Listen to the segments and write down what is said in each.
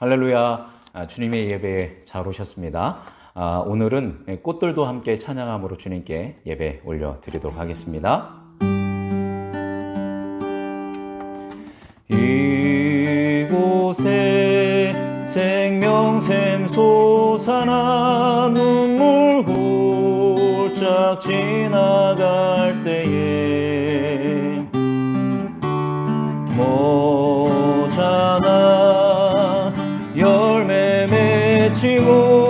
할렐루야. 아, 주님의 예배에 잘 오셨습니다. 아, 오늘은 꽃들도 함께 찬양함으로 주님께 예배 올려 드리도록 하겠습니다. 이곳에 생명샘 솟아나 눈물 홀짝 지나갈 때에 모자나 맺히고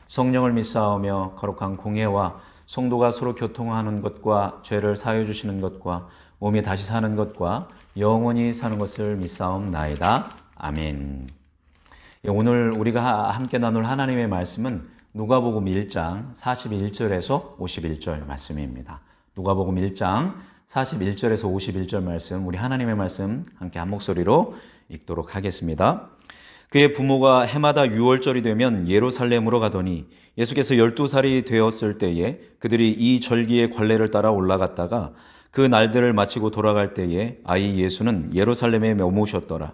성령을 믿사오며 거룩한 공예와 성도가 서로 교통하는 것과 죄를 사해 주시는 것과 몸이 다시 사는 것과 영원히 사는 것을 믿사옵나이다. 아멘. 예, 오늘 우리가 함께 나눌 하나님의 말씀은 누가복음 1장 41절에서 51절 말씀입니다. 누가복음 1장 41절에서 51절 말씀 우리 하나님의 말씀 함께 한 목소리로 읽도록 하겠습니다. 그의 부모가 해마다 6월절이 되면 예루살렘으로 가더니 예수께서 12살이 되었을 때에 그들이 이 절기의 관례를 따라 올라갔다가 그 날들을 마치고 돌아갈 때에 아이 예수는 예루살렘에 머무셨더라.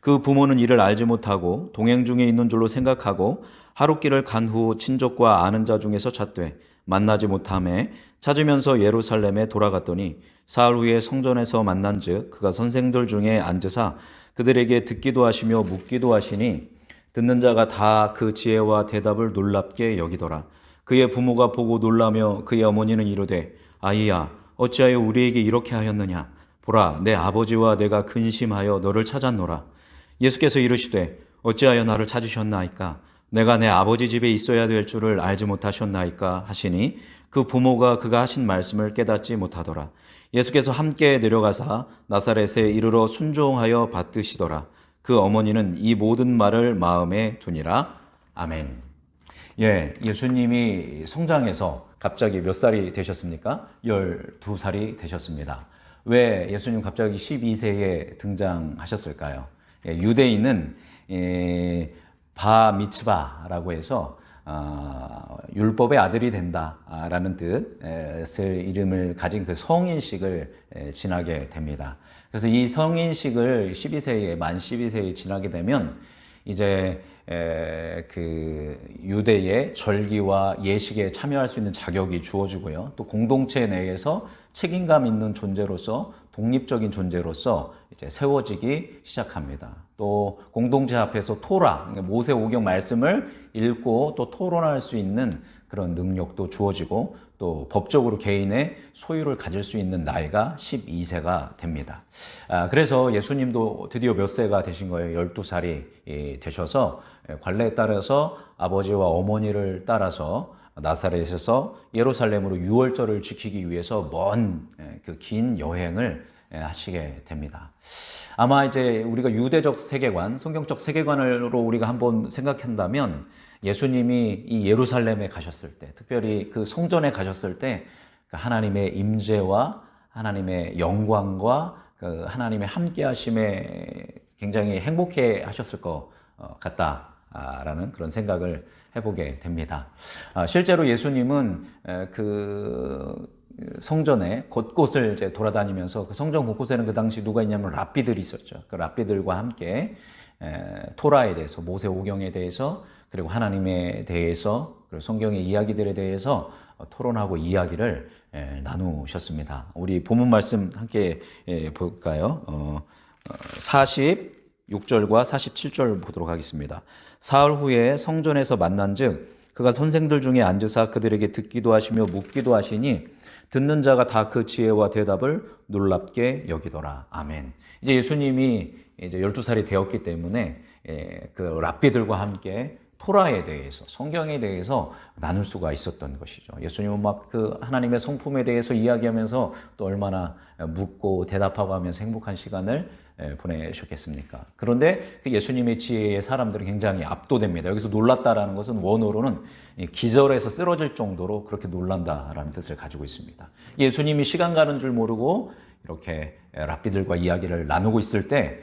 그 부모는 이를 알지 못하고 동행 중에 있는 줄로 생각하고 하룻길을 간 후 친족과 아는 자 중에서 찾되 만나지 못함에 찾으면서 예루살렘에 돌아갔더니 사흘 후에 성전에서 만난즉 그가 선생들 중에 앉으사 그들에게 듣기도 하시며 묻기도 하시니 듣는 자가 다 그 지혜와 대답을 놀랍게 여기더라. 그의 부모가 보고 놀라며 그의 어머니는 이르되 아이야 어찌하여 우리에게 이렇게 하였느냐 보라 내 아버지와 내가 근심하여 너를 찾았노라. 예수께서 이르시되 어찌하여 나를 찾으셨나이까 내가 내 아버지 집에 있어야 될 줄을 알지 못하셨나이까 하시니 그 부모가 그가 하신 말씀을 깨닫지 못하더라. 예수께서 함께 내려가사 나사렛에 이르러 순종하여 받드시더라. 그 어머니는 이 모든 말을 마음에 두니라. 아멘. 예, 예수님이 성장해서 갑자기 몇 살이 되셨습니까? 12살이 되셨습니다. 왜 예수님 갑자기 12세에 등장하셨을까요? 예, 유대인은 예, 바 미츠바라고 해서 어, 율법의 아들이 된다라는 뜻의 이름을 가진 그 성인식을 에, 지나게 됩니다. 그래서 이 성인식을 12세에 만 12세에 지나게 되면 이제 에, 그 유대의 절기와 예식에 참여할 수 있는 자격이 주어지고요. 또 공동체 내에서 책임감 있는 존재로서 독립적인 존재로서 이제 세워지기 시작합니다. 또 공동체 앞에서 토라, 그러니까 모세 오경 말씀을 읽고 또 토론할 수 있는 그런 능력도 주어지고 또 법적으로 개인의 소유를 가질 수 있는 나이가 12세가 됩니다. 아, 그래서 예수님도 드디어 몇 세가 되신 거예요? 12살이 되셔서 관례에 따라서 아버지와 어머니를 따라서 나사렛에서 예루살렘으로 유월절을 지키기 위해서 먼 그 긴 여행을 하시게 됩니다. 아마 이제 우리가 유대적 세계관, 성경적 세계관으로 우리가 한번 생각한다면 예수님이 이 예루살렘에 가셨을 때, 특별히 그 성전에 가셨을 때 하나님의 임재와 하나님의 영광과 그 하나님의 함께하심에 굉장히 행복해 하셨을 것 같다 라는 그런 생각을 해보게 됩니다. 아, 실제로 예수님은 그 성전에 곳곳을 이제 돌아다니면서 그 성전 곳곳에는 그 당시 누가 있냐면 랍비들이 있었죠. 그 랍비들과 함께 토라에 대해서 모세 오경에 대해서 그리고 하나님에 대해서 그리고 성경의 이야기들에 대해서 어, 토론하고 이야기를 나누셨습니다. 우리 본문 말씀 함께 볼까요? 어, 어, 6절과 47절 보도록 하겠습니다. 사흘 후에 성전에서 만난즉 그가 선생들 중에 앉으사 그들에게 듣기도 하시며 묻기도 하시니 듣는 자가 다 그 지혜와 대답을 놀랍게 여기더라. 아멘. 이제 예수님이 이제 12살이 되었기 때문에 예, 그 랍비들과 함께 토라에 대해서 성경에 대해서 나눌 수가 있었던 것이죠. 예수님은 막 그 하나님의 성품에 대해서 이야기하면서 또 얼마나 묻고 대답하고 하면서 행복한 시간을 예, 보내셨겠습니까? 그런데 그 예수님의 지혜에 사람들은 굉장히 압도됩니다. 여기서 놀랐다라는 것은 원어로는 기절해서 쓰러질 정도로 그렇게 놀란다라는 뜻을 가지고 있습니다. 예수님이 시간 가는 줄 모르고 이렇게 랍비들과 이야기를 나누고 있을 때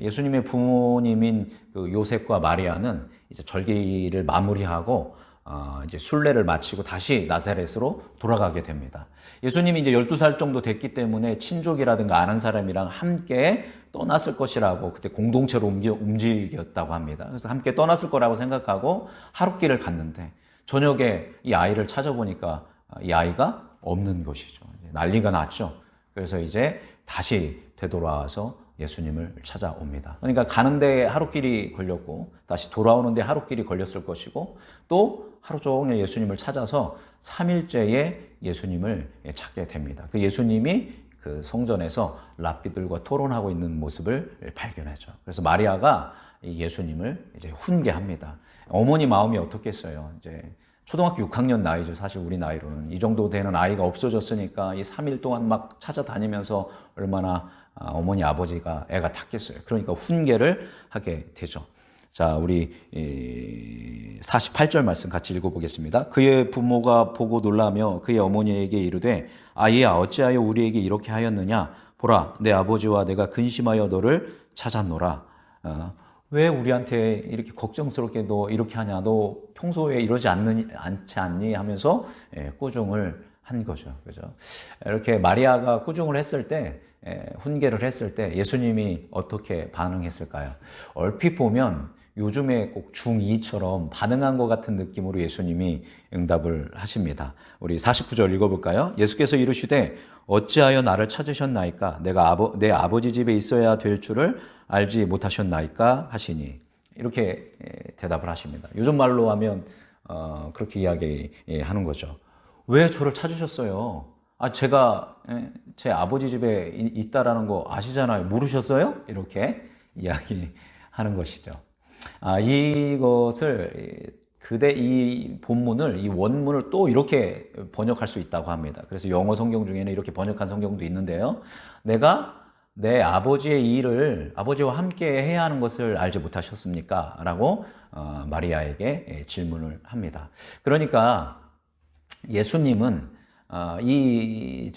예수님의 부모님인 그 요셉과 마리아는 이제 절기를 마무리하고 어, 이제 순례를 마치고 다시 나사렛으로 돌아가게 됩니다. 예수님이 이제 12살 정도 됐기 때문에 친족이라든가 아는 사람이랑 함께 떠났을 것이라고 그때 공동체로 움직였다고 합니다. 그래서 함께 떠났을 거라고 생각하고 하룻길을 갔는데 저녁에 이 아이를 찾아보니까 이 아이가 없는 것이죠. 난리가 났죠. 그래서 이제 다시 되돌아와서 예수님을 찾아옵니다. 그러니까 가는데 하루길이 걸렸고 다시 돌아오는데 하루길이 걸렸을 것이고 또 하루 종일 예수님을 찾아서 3일째에 예수님을 찾게 됩니다. 그 예수님이 그 성전에서 랍비들과 토론하고 있는 모습을 발견하죠. 그래서 마리아가 예수님을 이제 훈계합니다. 어머니 마음이 어떻겠어요? 이제 초등학교 6학년 나이죠. 사실 우리 나이로는 이 정도 되는 아이가 없어졌으니까 이 3일 동안 막 찾아다니면서 얼마나 아, 어머니 아버지가 애가 탔겠어요. 그러니까 훈계를 하게 되죠. 자, 우리 48절 말씀 같이 읽어보겠습니다. 그의 부모가 보고 놀라며 그의 어머니에게 이르되 아이야 어찌하여 우리에게 이렇게 하였느냐 보라 내 아버지와 내가 근심하여 너를 찾았노라. 어, 왜 우리한테 이렇게 걱정스럽게 너 이렇게 하냐 너 평소에 이러지 않는, 않지 않니 하면서 예, 꾸중을 한 거죠. 그죠? 이렇게 마리아가 꾸중을 했을 때 훈계를 했을 때 예수님이 어떻게 반응했을까요? 얼핏 보면 요즘에 꼭 중2처럼 반응한 것 같은 느낌으로 예수님이 응답을 하십니다. 우리 49절 읽어볼까요? 예수께서 이르시되 어찌하여 나를 찾으셨나이까? 내가 아버, 내 아버지 집에 있어야 될 줄을 알지 못하셨나이까? 하시니. 이렇게 대답을 하십니다. 요즘 말로 하면 어, 그렇게 이야기하는 거죠. 왜 저를 찾으셨어요? 아, 제가 제 아버지 집에 있다라는 거 아시잖아요. 모르셨어요? 이렇게 이야기하는 것이죠. 아, 이것을 그대 이 본문을 이 원문을 또 이렇게 번역할 수 있다고 합니다. 그래서 영어 성경 중에는 이렇게 번역한 성경도 있는데요. 내가 내 아버지의 일을 아버지와 함께 해야 하는 것을 알지 못하셨습니까? 라고 어, 마리아에게 질문을 합니다. 그러니까 예수님은 아, 이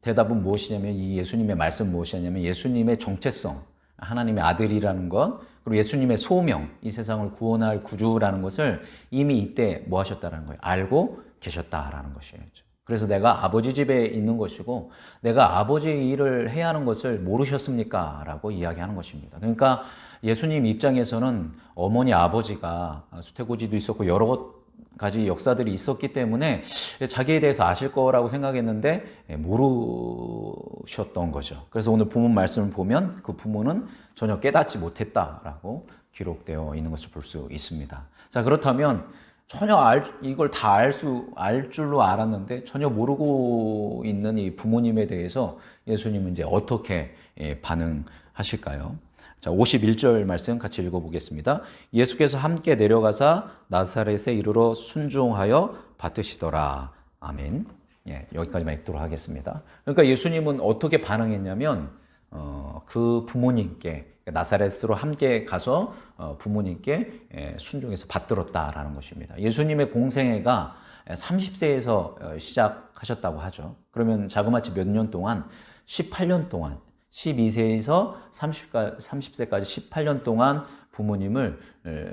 대답은 무엇이냐면 이 예수님의 말씀 무엇이냐면 예수님의 정체성, 하나님의 아들이라는 것, 그리고 예수님의 소명, 이 세상을 구원할 구주라는 것을 이미 이때 뭐 하셨다라는 거예요. 알고 계셨다라는 것이에요. 그래서 내가 아버지 집에 있는 것이고 내가 아버지의 일을 해야 하는 것을 모르셨습니까? 라고 이야기하는 것입니다. 그러니까 예수님 입장에서는 어머니 아버지가 수태고지도 있었고 여러 가지 역사들이 있었기 때문에 자기에 대해서 아실 거라고 생각했는데 모르셨던 거죠. 그래서 오늘 본문 말씀을 보면 그 부모는 전혀 깨닫지 못했다라고 기록되어 있는 것을 볼 수 있습니다. 자, 그렇다면 전혀 알, 이걸 다 알 수, 알 줄로 알았는데 전혀 모르고 있는 이 부모님에 대해서 예수님은 이제 어떻게 예, 반응하실까요? 자, 51절 말씀 같이 읽어보겠습니다. 예수께서 함께 내려가사 나사렛에 이르러 순종하여 받으시더라. 아멘. 예, 여기까지만 읽도록 하겠습니다. 그러니까 예수님은 어떻게 반응했냐면, 어, 그 부모님께, 그러니까 나사렛으로 함께 가서 어, 부모님께 예, 순종해서 받들었다라는 것입니다. 예수님의 공생애가 30세에서 어, 시작하셨다고 하죠. 그러면 자그마치 몇 년 동안 18년 동안 12세에서 30가, 30세까지 18년 동안 부모님을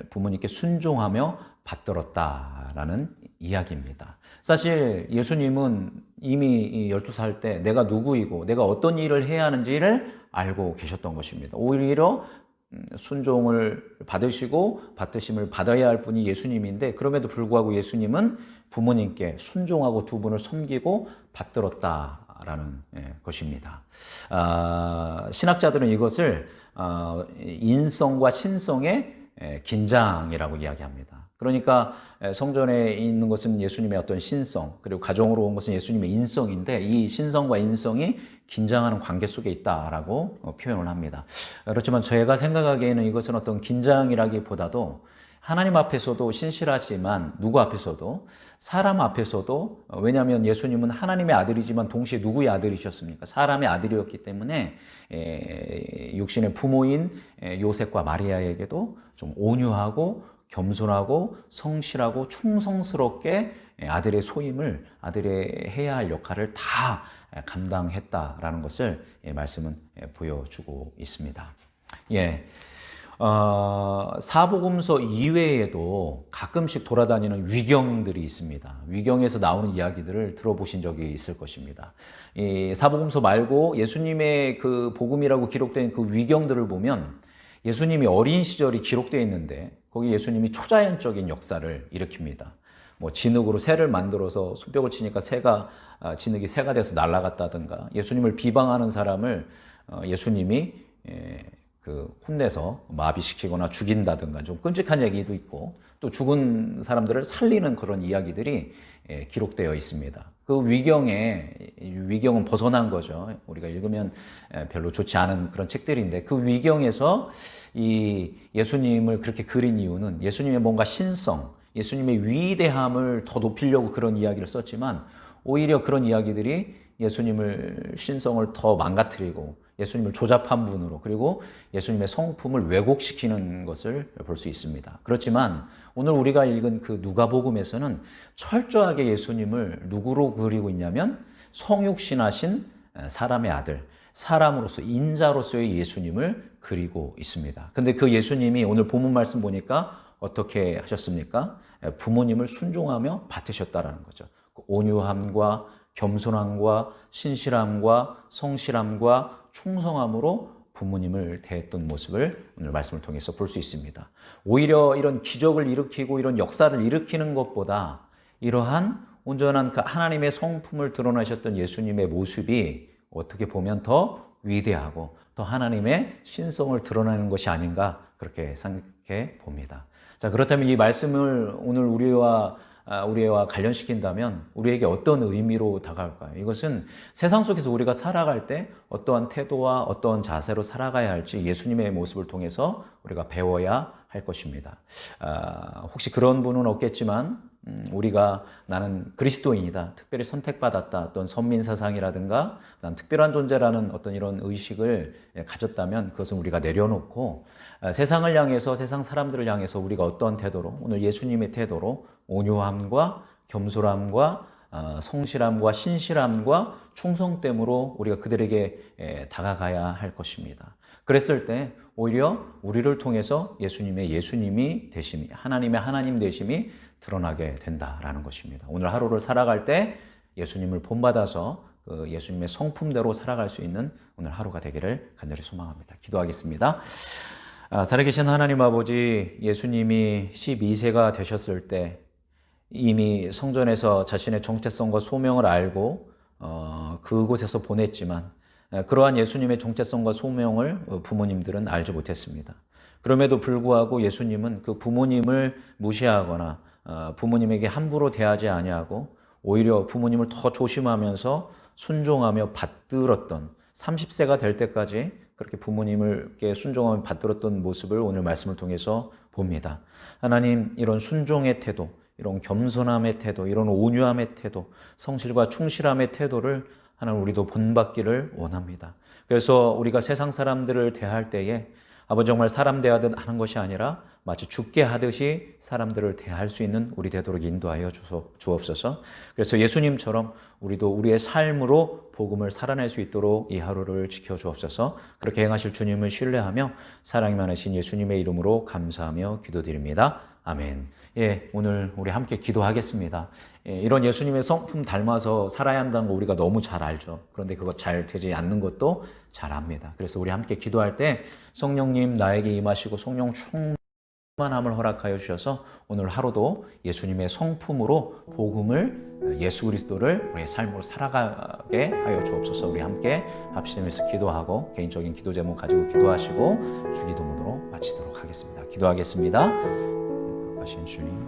부모님께 순종하며 받들었다라는 이야기입니다. 사실 예수님은 이미 12살 때 내가 누구이고 내가 어떤 일을 해야 하는지를 알고 계셨던 것입니다. 오히려 음, 순종을 받으시고 받으심을 받아야 할 분이 예수님인데 그럼에도 불구하고 예수님은 부모님께 순종하고 두 분을 섬기고 받들었다 라는 예, 것입니다. 아, 신학자들은 이것을 아, 인성과 신성의 예, 긴장이라고 이야기합니다. 그러니까 예, 성전에 있는 것은 예수님의 어떤 신성, 그리고 가정으로 온 것은 예수님의 인성인데 이 신성과 인성이 긴장하는 관계 속에 있다라고 어, 표현을 합니다. 그렇지만 제가 생각하기에는 이것은 어떤 긴장이라기보다도 하나님 앞에서도 신실하지만 누구 앞에서도 사람 앞에서도 어, 왜냐하면 예수님은 하나님의 아들이지만 동시에 누구의 아들이셨습니까? 사람의 아들이었기 때문에 에, 육신의 부모인 에, 요셉과 마리아에게도 좀 온유하고 겸손하고 성실하고 충성스럽게 에, 아들의 소임을 아들의 해야 할 역할을 다 에, 감당했다라는 것을 예, 말씀은 예, 보여주고 있습니다. 예. 어, 사복음서 이외에도 가끔씩 돌아다니는 위경들이 있습니다. 위경에서 나오는 이야기들을 들어보신 적이 있을 것입니다. 이 사복음서 말고 예수님의 그 복음이라고 기록된 그 위경들을 보면 예수님이 어린 시절이 기록되어 있는데 거기 예수님이 초자연적인 역사를 일으킵니다. 뭐 진흙으로 새를 만들어서 손뼉을 치니까 새가 아, 진흙이 새가 돼서 날아갔다든가 예수님을 비방하는 사람을 어, 예수님이 예, 그 혼내서 마비시키거나 죽인다든가 좀 끔찍한 얘기도 있고 또 죽은 사람들을 살리는 그런 이야기들이 예, 기록되어 있습니다. 그 위경에 위경은 벗어난 거죠. 우리가 읽으면 예, 별로 좋지 않은 그런 책들인데 그 위경에서 이 예수님을 그렇게 그린 이유는 예수님의 뭔가 신성, 예수님의 위대함을 더 높이려고 그런 이야기를 썼지만 오히려 그런 이야기들이 예수님을 신성을 더 망가뜨리고 예수님을 조잡한 분으로 그리고 예수님의 성품을 왜곡시키는 것을 볼 수 있습니다. 그렇지만 오늘 우리가 읽은 그 누가복음에서는 철저하게 예수님을 누구로 그리고 있냐면 성육신하신 사람의 아들, 사람으로서 인자로서의 예수님을 그리고 있습니다. 근데 그 예수님이 오늘 본문 말씀 보니까 어떻게 하셨습니까? 부모님을 순종하며 받으셨다라는 거죠. 그 온유함과 겸손함과 신실함과 성실함과 충성함으로 부모님을 대했던 모습을 오늘 말씀을 통해서 볼 수 있습니다. 오히려 이런 기적을 일으키고 이런 역사를 일으키는 것보다 이러한 온전한 그 하나님의 성품을 드러나셨던 예수님의 모습이 어떻게 보면 더 위대하고 더 하나님의 신성을 드러내는 것이 아닌가 그렇게 생각해 봅니다. 자, 그렇다면 이 말씀을 오늘 우리와 아, 우리와 관련시킨다면 우리에게 어떤 의미로 다가올까요? 이것은 세상 속에서 우리가 살아갈 때 어떠한 태도와 어떠한 자세로 살아가야 할지 예수님의 모습을 통해서 우리가 배워야 할 것입니다. 아, 혹시 그런 분은 없겠지만 음, 우리가 나는 그리스도인이다, 특별히 선택받았다, 어떤 선민 사상이라든가 난 특별한 존재라는 어떤 이런 의식을 가졌다면 그것은 우리가 내려놓고 아, 세상을 향해서 세상 사람들을 향해서 우리가 어떤 태도로 오늘 예수님의 태도로 온유함과 겸손함과 아, 성실함과 신실함과 충성됨으로 우리가 그들에게 다가가야 할 것입니다. 그랬을 때 오히려 우리를 통해서 예수님의 예수님이 되심이 하나님의 하나님 되심이 드러나게 된다라는 것입니다. 오늘 하루를 살아갈 때 예수님을 본받아서 그 예수님의 성품대로 살아갈 수 있는 오늘 하루가 되기를 간절히 소망합니다. 기도하겠습니다. 아, 살아계신 하나님 아버지 예수님이 12세가 되셨을 때 이미 성전에서 자신의 정체성과 소명을 알고 어, 그곳에서 보냈지만 그러한 예수님의 정체성과 소명을 부모님들은 알지 못했습니다. 그럼에도 불구하고 예수님은 그 부모님을 무시하거나 어, 부모님에게 함부로 대하지 아니하고 오히려 부모님을 더 조심하면서 순종하며 받들었던 30세가 될 때까지 그렇게 부모님을께 순종하며 받들었던 모습을 오늘 말씀을 통해서 봅니다. 하나님 이런 순종의 태도, 이런 겸손함의 태도, 이런 온유함의 태도, 성실과 충실함의 태도를 하나님 우리도 본받기를 원합니다. 그래서 우리가 세상 사람들을 대할 때에 아버지 정말 사람 대하듯 하는 것이 아니라 마치 죽게 하듯이 사람들을 대할 수 있는 우리 되도록 인도하여 주옵소서. 그래서 예수님처럼 우리도 우리의 삶으로 복음을 살아낼 수 있도록 이 하루를 지켜 주옵소서. 그렇게 행하실 주님을 신뢰하며 사랑이 많으신 예수님의 이름으로 감사하며 기도드립니다. 아멘. 예, 오늘 우리 함께 기도하겠습니다. 예, 이런 예수님의 성품 닮아서 살아야 한다는 거 우리가 너무 잘 알죠. 그런데 그거 잘 되지 않는 것도 잘 압니다. 그래서 우리 함께 기도할 때 성령님 나에게 임하시고 성령 충만함을 허락하여 주셔서 오늘 하루도 예수님의 성품으로 복음을 예수 그리스도를 우리의 삶으로 살아가게 하여 주옵소서. 우리 함께 합심해서 기도하고 개인적인 기도 제목 가지고 기도하시고 주기도문으로 마치도록 하겠습니다. 기도하겠습니다. 거룩하신 주님.